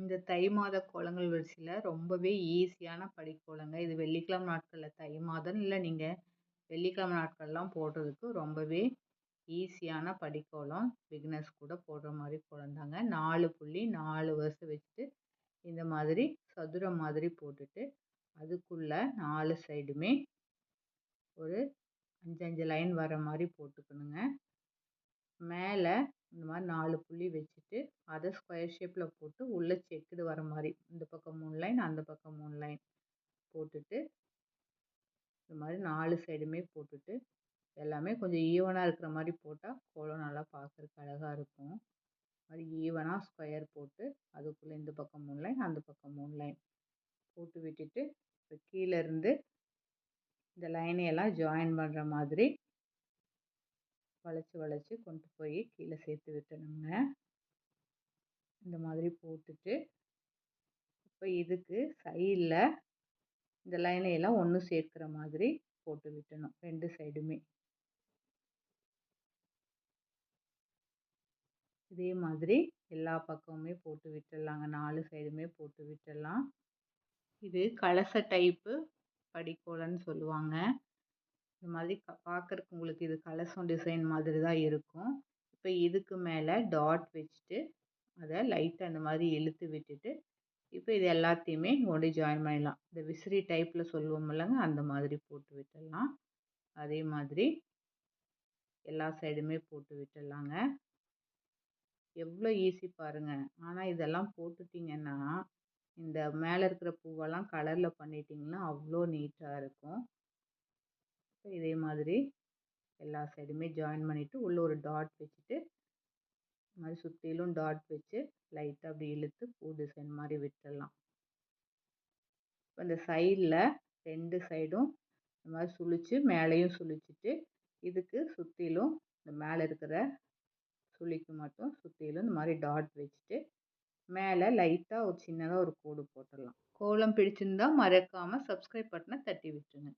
இந்த தை மாத கோலங்கள் வரிசையில் ரொம்பவே ஈஸியான படிக்கோலங்க. இது வெள்ளிக்கிழமை நாட்களில் தை மாதம். இல்லை நீங்கள் வெள்ளிக்கிழமை நாட்கள்லாம் போடுறதுக்கு ரொம்பவே ஈஸியான படிக்கோலம். பிகினர்ஸ் கூட போடுற மாதிரி கோலம் தாங்க நாலு புள்ளி நாலு வருஷம் வச்சுட்டு இந்த மாதிரி சதுரம் மாதிரி போட்டுட்டு அதுக்குள்ளே நாலு சைடுமே ஒரு அஞ்சு அஞ்சு லைன் வர மாதிரி போட்டுக்கணுங்க. மேலே இந்த மாதிரி நாலு புள்ளி வச்சுட்டு அதை ஸ்கொயர் ஷேப்பில் போட்டு உள்ளே செக்குடு வர மாதிரி இந்த பக்கம் மூணு லைன் அந்த பக்கம் மூணு லைன் போட்டுட்டு இந்த மாதிரி நாலு சைடுமே போட்டுட்டு எல்லாமே கொஞ்சம் ஈவனாக இருக்கிற மாதிரி போட்டால் கோலம் நல்லா பார்க்குறக்கு அழகாக இருக்கும். மாதிரி ஈவனாக ஸ்கொயர் போட்டு அதுக்குள்ளே இந்த பக்கம் மூணு லைன் அந்த பக்கம் மூணு லைன் போட்டு விட்டுட்டு இப்போ கீழேருந்து இந்த லைனையெல்லாம் ஜாயின் பண்ணுற மாதிரி வளைச்சி வளைச்சி கொண்டு போய் கீழே சேர்த்து விட்டணுங்க. இந்த மாதிரி போட்டுட்டு இப்போ இதுக்கு சைடில் இந்த லைனையெல்லாம் ஒன்று சேர்க்குற மாதிரி போட்டு விட்டணும் ரெண்டு சைடுமே. இதே மாதிரி எல்லா பக்கமுமே போட்டு விட்டுடலாங்க நாலு சைடுமே போட்டு விட்டுடலாம். இது கலச டைப்பு படிக்கோலன்னு சொல்லுவாங்க. இந்த மாதிரி க பார்க்குறக்கு உங்களுக்கு இது கலசம் டிசைன் மாதிரி தான் இருக்கும். இப்போ இதுக்கு மேலே டாட் வச்சுட்டு அதை லைட்டாக இந்த மாதிரி இழுத்து விட்டுட்டு இப்போ இது எல்லாத்தையுமே கொண்டு ஜாயின் பண்ணிடலாம். இந்த விசிறி டைப்பில் சொல்லுவோம் இல்லைங்க அந்த மாதிரி போட்டு விட்டுடலாம். அதே மாதிரி எல்லா சைடுமே போட்டு விட்டுடலாங்க. எவ்வளோ ஈஸி பாருங்கள் ஆனால் இதெல்லாம் போட்டுட்டிங்கன்னா இந்த மேலே இருக்கிற பூவெல்லாம் கலரில் பண்ணிட்டிங்கன்னா அவ்வளோ நீட்டாக இருக்கும். இதே மாதிரி எல்லா சைடுமே ஜாயின் பண்ணிவிட்டு உள்ளே ஒரு டாட் வச்சுட்டு இது மாதிரி சுற்றிலும் டாட் வச்சு லைட்டாக அப்படி இழுத்து பூ டிசைன் மாதிரி விட்டுடலாம் இப்போ இந்த சைடில் ரெண்டு சைடும் இந்த மாதிரி சுழித்து மேலேயும் சுழிச்சிட்டு இதுக்கு சுற்றிலும் இந்த மேலே இருக்கிற சுழிக்கு மட்டும் சுற்றிலும் இந்த மாதிரி டாட் வச்சுட்டு மேலே லைட்டாக ஒரு சின்னதாக ஒரு கோடு போட்டுடலாம் கோலம் பிடிச்சிருந்தா மறக்காமல் சப்ஸ்கிரைப் பட்டனை தட்டி விட்டுருங்க.